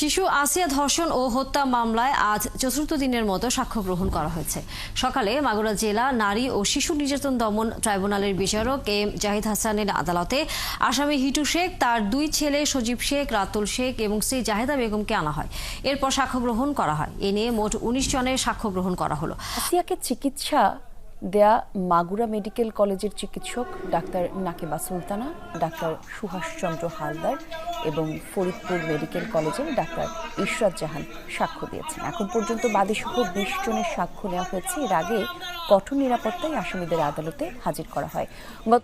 শিশু আসিয়া ধর্ষণ ও হত্যা মামলায় আজ চতুর্থ দিনের মতো সাক্ষ্য গ্রহণ করা হয়েছে। সকালে মাগুরা জেলা নারী ও শিশু নির্যাতন দমন ট্রাইব্যুনালের বিচারক এম জাহিদ হাসানের আদালতে আসামি হিটু শেখ, তার দুই ছেলে সজীব শেখ, রাতুল শেখ এবং স্ত্রী জাহেদা বেগমকে আনা হয়। এরপর সাক্ষ্য গ্রহণ করা হয়। এ নিয়ে মোট উনিশ জনের সাক্ষ্য গ্রহণ করা হলো। আসিয়াকে চিকিৎসা দেয়া মাগুরা মেডিকেল কলেজের চিকিৎসক ডাক্তার নাকিবা সুলতানা, ডাক্তার সুভাষচন্দ্র হালদার এবং ফরিদপুর মেডিকেল কলেজের ডাক্তার ইশরাত জাহান সাক্ষ্য দিয়েছেন। এখন পর্যন্ত বাদীসহ বিশ জনের সাক্ষ্য নেওয়া হয়েছে। এর আগে কঠোর নিরাপত্তায় আসামিদের আদালতে হাজির করা হয়।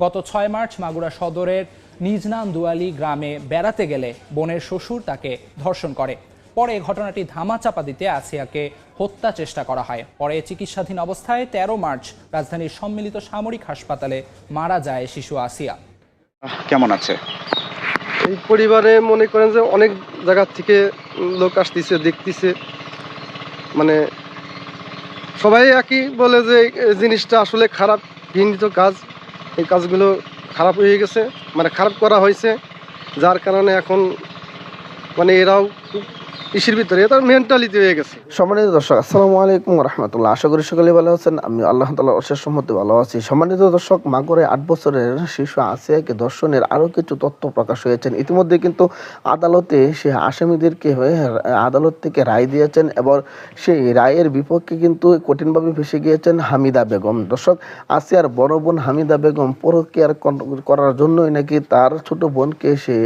গত ছয় মার্চ মাগুরা সদরের নিজনান দুয়ালি গ্রামে বেড়াতে গেলে বোনের শ্বশুর তাকে ধর্ষণ করে। পরে ঘটনাটি ধামাচাপা দিতে আসিয়াকে হত্যা চেষ্টা করা হয়। পরে চিকিৎসাধীন অবস্থায় তেরো মার্চ রাজধানীর সম্মিলিত সামরিক হাসপাতালে মারা যায় শিশু আসিয়া। কেমন আছে? এই পরিবারে মনে করেন যে অনেক জায়গা থেকে লোক আসতেছে দেখতেছে। মানে সবাই একই বলে যে এই জিনিসটা আসলে খারাপ ঘৃণিত কাজ। এই কাজগুলো খারাপ হয়ে গেছে মানে খারাপ করা হয়েছে যার কারণে এখন মানে এরাও ইসির ভিতরে তার মেন্টালিটি হয়ে গেছে। সম্মানিত দর্শক, আসসালামু আলাইকুম রহমতুল্লাহ। আশা করি সকলে ভালো আছেন। আমি আল্লাহ অশেষ সম্মতি ভালো আছি। সম্মানিত দর্শক, মাগরে আট বছরের শিশু আসিয়াকে আরও কিছু তথ্য প্রকাশ হয়েছেন। ইতিমধ্যে কিন্তু আদালতে সে আসামিদেরকে আদালত থেকে রায় দিয়েছেন এবং সেই রায়ের বিপক্ষে কিন্তু কঠিনভাবে ফেসে গিয়েছেন হামিদা বেগম। দর্শক, আসিয়ার বড় বোন হামিদা বেগম পরকিয়ার করার জন্যই নাকি তার ছোট বোনকে সে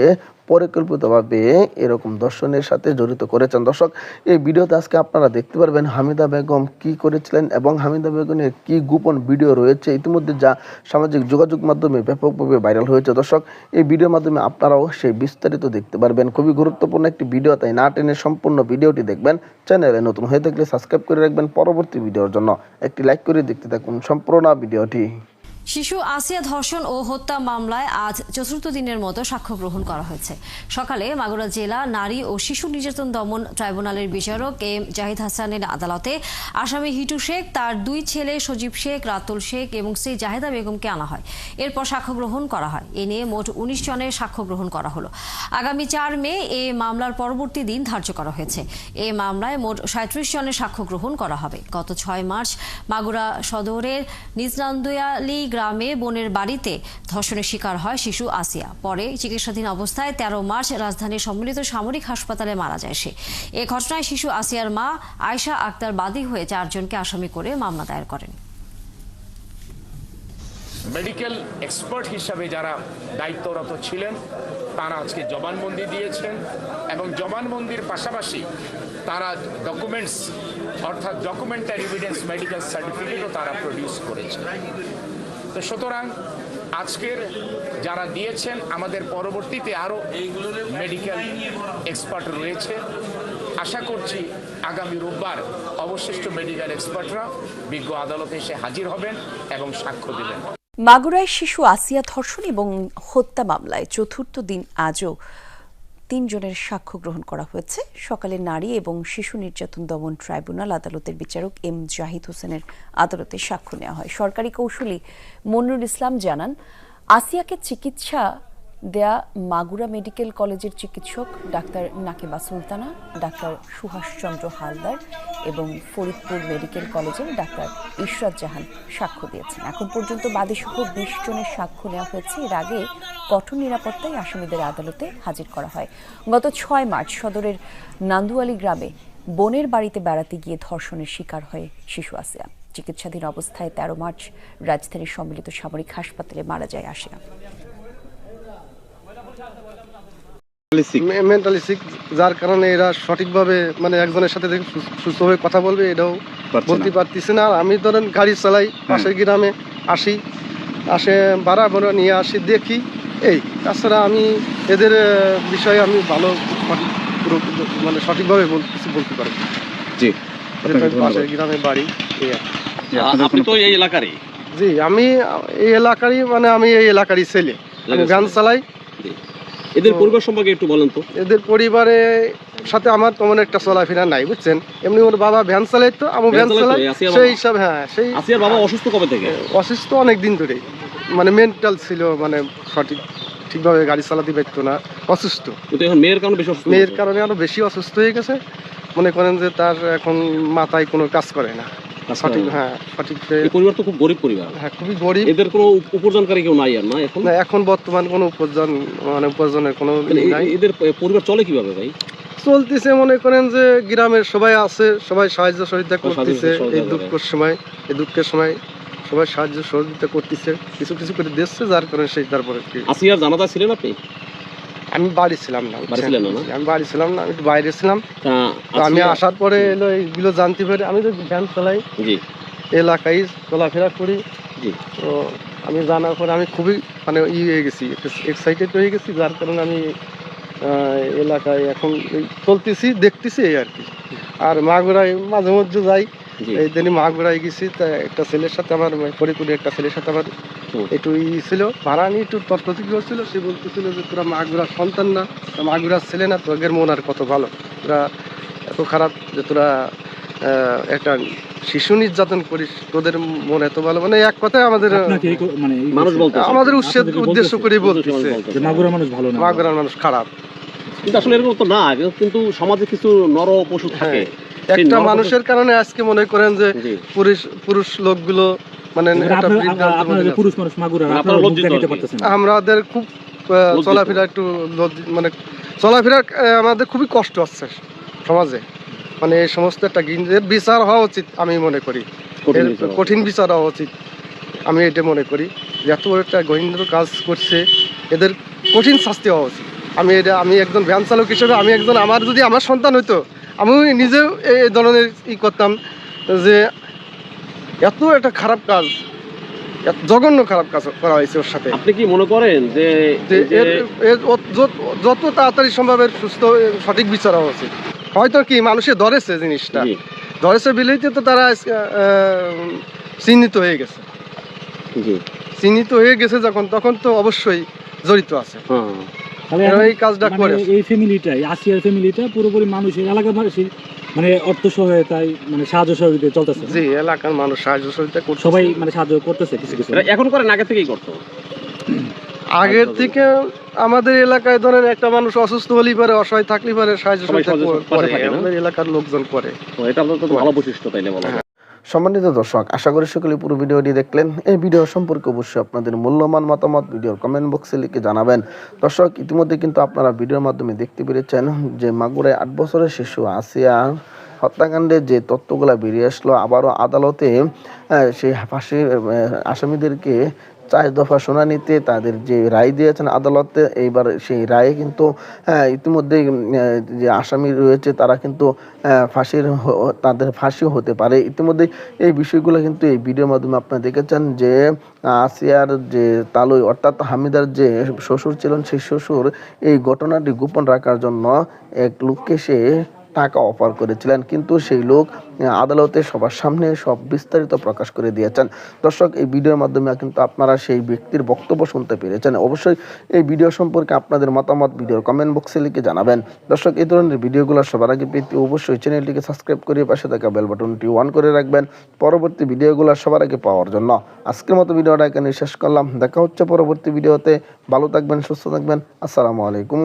পরিকল্পিতভাবে এরকম দর্শনের সাথে জড়িত করেছেন। দর্শক, এই ভিডিওতে আজকে আপনারা দেখতে পারবেন হামিদা বেগম কি করেছিলেন এবং হামিদা বেগমের কি গোপন ভিডিও রয়েছে। ইতিমধ্যে যা সামাজিক যোগাযোগ মাধ্যমে ব্যাপকভাবে ভাইরাল হয়েছে। দর্শক, এই ভিডিওর মাধ্যমে আপনারাও সেই বিস্তারিত দেখতে পারবেন। খুবই গুরুত্বপূর্ণ একটি ভিডিও, তাই না টেনে সম্পূর্ণ ভিডিওটি দেখবেন। চ্যানেলে নতুন হয়ে থাকলে সাবস্ক্রাইব করে রাখবেন পরবর্তী ভিডিওর জন্য। একটি লাইক করে দেখতে থাকুন সম্পূর্ণ ভিডিওটি। শিশু আসিয়া ধর্ষণ ও হত্যা মামলায় আজ চতুর্থ দিনের মতো সাক্ষ্য গ্রহণ করা হয়েছে। সকালে মাগুরা জেলা নারী ও শিশু নির্যাতন দমন ট্রাইব্যুনালের বিচারক এম জাহিদ হাসানের আদালতে আসামি হিটু শেখ, তার দুই ছেলে সজীব শেখ, রাতুল শেখ এবং স্ত্রী জাহেদা বেগমকে আনা হয়। এরপর সাক্ষ্য গ্রহণ করা হয়। এ নিয়ে মোট উনিশ জনের সাক্ষ্য গ্রহণ করা হলো। আগামী চার মে এ মামলার পরবর্তী দিন ধার্য করা হয়েছে। এ মামলায় মোট সাঁত্রিশ জনের সাক্ষ্য গ্রহণ করা হবে। গত ছয় মার্চ মাগুরা সদরের নিজনান্দয়ালি গ্রামে বোনের বাড়িতে ধর্ষণের শিকার হয় শিশু আসিয়া। পরে চিকিৎসাধীন অবস্থায় তেরো মার্চ রাজধানীর সম্মিলিত সামরিক হাসপাতালে মারা যায় সে। এ ঘটনায় শিশু আসিয়ার মা আয়শা আক্তার বাদী হয়ে চারজনকে আসামি করে মামলা দায়ের করেন। মেডিকেল এক্সপার্ট হিসাবে যারা দায়িত্বরত ছিলেন, তারা আজকে জবানবন্দি দিয়েছেন এবং জবানবন্দির পাশাপাশি তারা ডকুমেন্টস অর্থাৎ ডকুমেন্টারি এভিডেন্স মেডিকেল সার্টিফিকেটও তারা প্রডিউস করেছে তো সুতরাং আজকের যারা দিয়েছেন, আমাদের পরবর্তীতে আরও মেডিকেল এক্সপার্ট রয়েছে। আশা করছি আগামী রোববার অবশিষ্ট মেডিকেল এক্সপার্টরা বিজ্ঞ আদালতে এসে হাজির হবেন এবং সাক্ষ্য দেবেন। মাগুরায় শিশু আসিয়া ধর্ষণ এবং হত্যা মামলায় চতুর্থ দিন আজও তিনজনের সাক্ষ্য গ্রহণ করা হয়েছে। সকালে নারী এবং শিশু নির্যাতন দমন ট্রাইব্যুনাল আদালতের বিচারক এম জাহিদ হোসেনের আদালতে সাক্ষ্য নেওয়া হয়। সরকারি কৌশলী মনিরুল ইসলাম জানান, আসিয়াকে চিকিৎসা দেয়া মাগুরা মেডিকেল কলেজের চিকিৎসক ডাক্তার নাকেবা সুলতানা, ডাক্তার সুভাষচন্দ্র হালদার এবং ফরিদপুর মেডিকেল কলেজের ডাক্তার ইশরাত জাহান সাক্ষ্য দিয়েছেন। এখন পর্যন্ত বাদীসহ বিশ জনের সাক্ষ্য নেওয়া হয়েছে। এর আগে কঠোর নিরাপত্তায় আসামিদের আদালতে হাজির করা হয়। গত ছয় মার্চ সদরের নান্দুয়ালি গ্রামে বোনের বাড়িতে বেড়াতে গিয়ে ধর্ষণের শিকার হয় শিশু আসিয়া। চিকিৎসাধীন অবস্থায় তেরো মার্চ রাজধানীর সম্মিলিত সামরিক হাসপাতালে মারা যায় আসিয়া। মেন্টালি সিক যার কারণে এরা সঠিকভাবে মানে একজনের সাথে দেখে সু- সুস্থভাবে কথা বলবে এটাও বলতে। পারতেছে না। আর আমি ধরেন গাড়ি চালাই পাশের গ্রামে আসি আসে ভাড়া ভাড়া নিয়ে আসি দেখি এই তাছাড়া আমি এদের বিষয়ে আমি ভালো মানে সঠিকভাবে কিছু বলতে পারি। জি পাশের গ্রামে বাড়ি। জি, আপনি তো এই এলাকারই। জি আমি এই এলাকারই মানে আমি এই এলাকারই ছেলে। গান চালাই এদের পরিবার সম্পর্কে একটু বলেন তো। এদের পরিবারে সাথে আমার তেমন একটা চলাফেরা নাই বুঝছেন? এমনি ওর বাবা ভ্যান চালাই তো আমি ভ্যান চালাই। সেই? হিসাব হ্যাঁ সেই আসিয়ার বাবা অসুস্থ কবে থেকে? অসুস্থ অনেক দিন ধরে। মানে মেন্টাল ছিল মানে সঠিক ঠিকভাবে গাড়ি চালাতে পারতো না অসুস্থ। এখন মেয়ের কারণে বেশি অসুস্থ মেয়ের কারণে আরও বেশি অসুস্থ হয়ে গেছে। মনে করেন যে তার এখন মাথায় কোনো কাজ করে না। সঠিক হ্যাঁ সঠিক এই পরিবার তো খুব গরিব পরিবার। হ্যাঁ খুবই গরিব। এদের কোনো উপার্জনকারী কেউ নাই আর না এখন? না, এখন বর্তমান কোনো উপার্জন মানে উপার্জনের কোনো এ- নাই। এদের পরিবার চলে কীভাবে ভাই? চলতেছে মনে করেন যে গ্রামের সবাই আছে সবাই সাহায্য সহযোগিতা করতেছে এই। দুঃখের সময় এই দুঃখের সময় সবাই সাহায্য সহযোগিতা করতেছে কিছু কিছু করে দিচ্ছে যার কারণে সেই তারপরে আসিয়ার জানাজা ছিলেন আপনি? আমি বাড়ি ছিলাম না বাড়ি ছিলেন না, না? আমি বাড়ি ছিলাম না আমি একটু বাইরে ছিলাম। তো আমি আসার পরে এলো এইগুলো জানতে পারি আমি তো ভ্যান চালাই জি। এলাকায় চলাফেরা করি। জি। তো আমি জানার পরে আমি খুবই মানে ই হয়ে গেছি এক্সাইটেড হয়ে গেছি যার কারণে আমি এলাকায় এখন চলতেছি দেখতেছি এই আর কি। আর মাগুরায় মাঝে মধ্যে যাই এই দিনই মাগুরায় গেছি তা একটা ছেলের সাথে আমার ফরিদপুরে একটা ছেলের সাথে আমার একটু ই ছিল ভাড়া নিয়ে একটু তর্কতি করছিল সে বলতেছিল যে তোরা মাগুরার সন্তান না তা মাগুরার ছেলে না তোদের মন আর কত ভালো। তোরা এত খারাপ যে তোরা আহ, একটা শিশু নির্যাতন করিস তোদের মন এত ভালো মানে এক কথায় আমাদের মানে আমাদের উচ্ছেদ উদ্দেশ্য করে বলতেছে। মাগুরা মানুষ ভালো না। মাগুরার মানুষ খারাপ। কিন্তু আসলে এরকম তো না কিন্তু সমাজে কিছু নর পশু থাকে। সেই একটা মানুষের কারণে আজকে মনে করেন যে পুরুষ পুরুষ লোকগুলো মানে পুরুষ মানুষ মাগুরা। আমাদের খুব চলাফেরা একটু মানে চলাফেরা আমাদের খুবই কষ্ট হচ্ছে সমাজে। মানে এই সমস্ত একটা বিচার হওয়া উচিত আমি মনে করি। কঠিন কঠিন বিচার হওয়া উচিত আমি এটা মনে করি। যে এত বড় একটা গহিন্দ্র কাজ করছে এদের কঠিন শাস্তি হওয়া উচিত। আমি এটা আমি একজন ভ্যান চালক হিসেবে আমি একজন আমার যদি আমার সন্তান হইতো আমি নিজেও এই ধরনের ই করতাম যে এত একটা খারাপ কাজ জঘন্য খারাপ কাজ করা হয়েছে ওর সাথে। আপনি কি মনে করেন যে যত- তাড়াতাড়ি সম্ভব সুস্থ সঠিক বিচার হওয়া উচিত। হয়তো কি মানুষে ধরেছে জিনিসটা। ধরেছে বিলেইতে তো তারা চিহ্নিত হয়ে গেছে। চিহ্নিত হয়ে গেছে যখন তখন তো অবশ্যই জড়িত আছে। এই কাজটা মানে করে। এই ফ্যামিলিটাই আসিয়ার ফ্যামিলিটা পুরোপুরি মানুষের এলাকার মানে অর্থ সহায়তায় মানে সাহায্য সহযোগিতা চলতেছে। যে এলাকার মানুষ সাহায্য সহযোগিতা করছে সবাই মানে সাহায্য করতেছে কিছু কিছু। এরা এখন করেন আগে থেকেই করতো? আগের থেকে আমাদের এলাকায় ধরেন একটা মানুষ অসুস্থ হলেই পারে অসহায় থাকলেই পারে সাহায্য সহযোগিতা করে? আমাদের এলাকার লোকজন করে। এটা আপনার তো ভালো বৈশিষ্ট্য তাইলে বলা যায়। সম্মানিত দর্শক, আশা করি সকলে পুরো ভিডিওটি দেখলেন। এই ভিডিও সম্পর্কে অবশ্যই আপনাদের মূল্যবান মতামত ভিডিওর কমেন্ট বক্সে লিখে জানাবেন। দর্শক, ইতিমধ্যে কিন্তু আপনারা ভিডিওর মাধ্যমে দেখতে পেরেছেন যে মাগুরে আট বছরের শিশু আসিয়া হত্যাকাণ্ডে যে তথ্যগুলো বেরিয়ে আসলো, আবারও আদালতে সেই ফাঁসির আসামিদেরকে চার দফা শুনানিতে তাদের যে রায় দিয়েছেন আদালতে এইবার সেই রায়ে কিন্তু আহ, ইতিমধ্যেই যে আসামি রয়েছে তারা কিন্তু ফাঁসির তাদের ফাঁসিও হতে পারে। ইতিমধ্যে এই বিষয়গুলো কিন্তু এই ভিডিওর মাধ্যমে আপনারা দেখেছেন যে আসিয়ার যে তালুই অর্থাৎ হামিদার যে শ্বশুর ছিলেন সেই শ্বশুর এই ঘটনাটি গোপন রাখার জন্য এক লোককে সে টাকা অফার করেছিলেন, কিন্তু সেই লোক আদালতে সবার সামনে সব বিস্তারিত প্রকাশ করে দিয়েছেন। দর্শক, এই ভিডিওর মাধ্যমে কিন্তু আপনারা সেই ব্যক্তির বক্তব্য শুনতে পেরেছেন। অবশ্যই এই ভিডিও সম্পর্কে আপনাদের মতামত ভিডিওর কমেন্ট বক্সে লিখে জানাবেন। দর্শক, এই ধরনের ভিডিওগুলো সবার আগে পেতে অবশ্যই চ্যানেলটিকে সাবস্ক্রাইব করে পাশে থাকা বেল বাটনটি অন করে রাখবেন পরবর্তী ভিডিওগুলো সবার আগে পাওয়ার জন্য। আজকের মতো ভিডিওটা এখানে শেষ করলাম। দেখা হচ্ছে পরবর্তী ভিডিওতে ভালো থাকবেন, সুস্থ থাকবেন। আসসালামু আলাইকুম